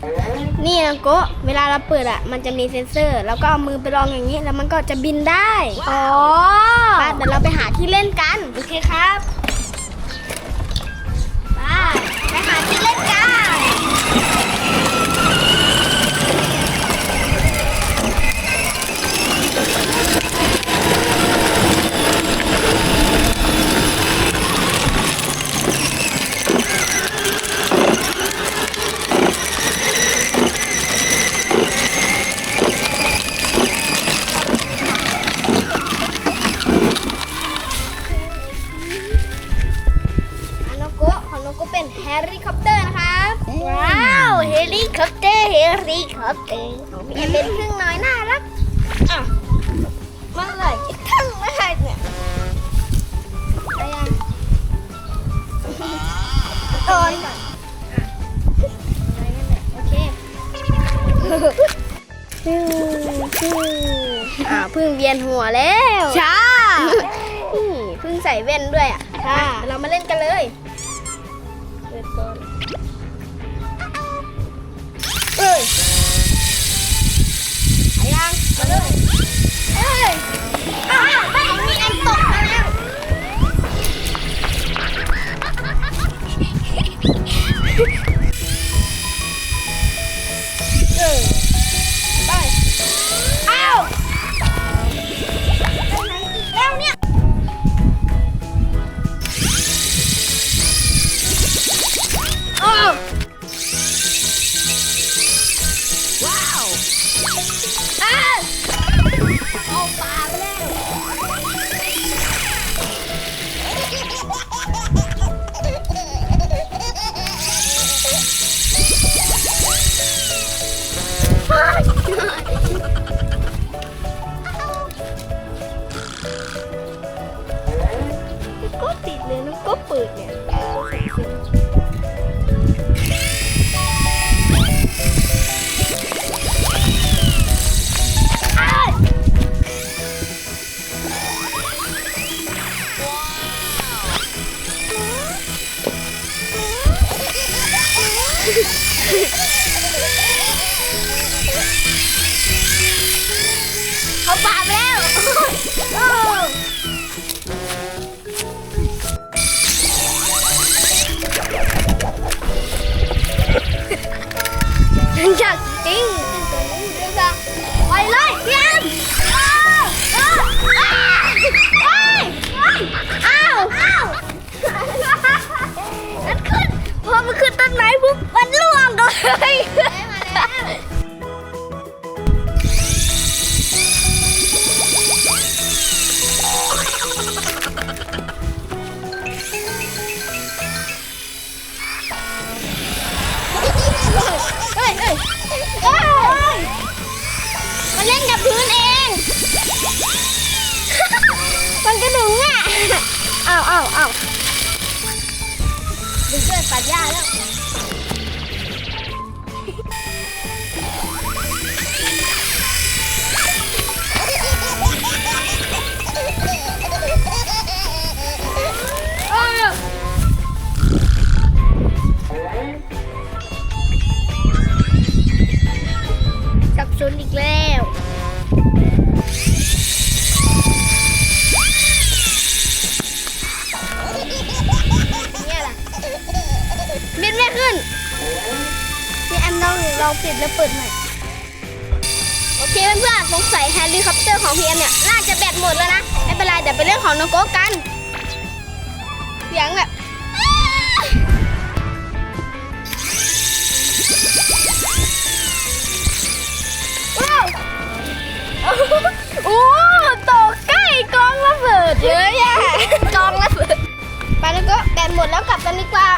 ได้ยังไงอะ นี่นะโกะเวลาเราเปิดอะ มันจะมีเซ็นเซอร์ แล้วก็เอามือไปลองอย่างนี้ แล้วมันก็จะบินได้ อ๋อไปเดี๋ยวเราไปหาที่เล่นกัน โอเคครับ ปเตอร์นะครับ ว้าว เฮลิคอปเตอร์ เฮลิคอปเตอร์ของพี่แอมเป็นเครื่องน้อยน่ารักอะมันเลยคิดทั้งไม่ใช่เนี่ยไปยังตอนก่อนอะอะไรนั่นแหละโอเคฟิวฟิวอ่าเพึ่งเวียนหัวแล้วช้านี่เพิ่งใส่แว่นด้วยอะค่ะ เรามาเล่นกันเลยเปิดก่อ เอ้ยไปยังมาเลยเอ้ยอ้าวไม่มีอันตกมาแล้ว เลยนะก็เปิดเนี่ยเขา วงเลยมาแล้วเฮ้ยเฮ้ยเฮ้ยมันเล่นกับพื้นเอง มันกระดุงอะ อ้าวอ้าวอ้าวดึงเชือกตัดหญ้าแล้ว องลองปิดแล้วเปิดใหม่ โอเคเพื่อนๆสงสัยแฮร์รี่คอปเตอร์ของพี่แอมเนี่ย น่าจะแบตหมดแล้วนะ ไม่เป็นไรเดี๋ยวไปเรื่องของน้องโก้กัน เสียงแบบว้าวโอ้ตกใกล้กองระเบิดเยอะแยะกองระเบิดไปแล้วก็แบตหมดแล้วกลับกันดีกว่า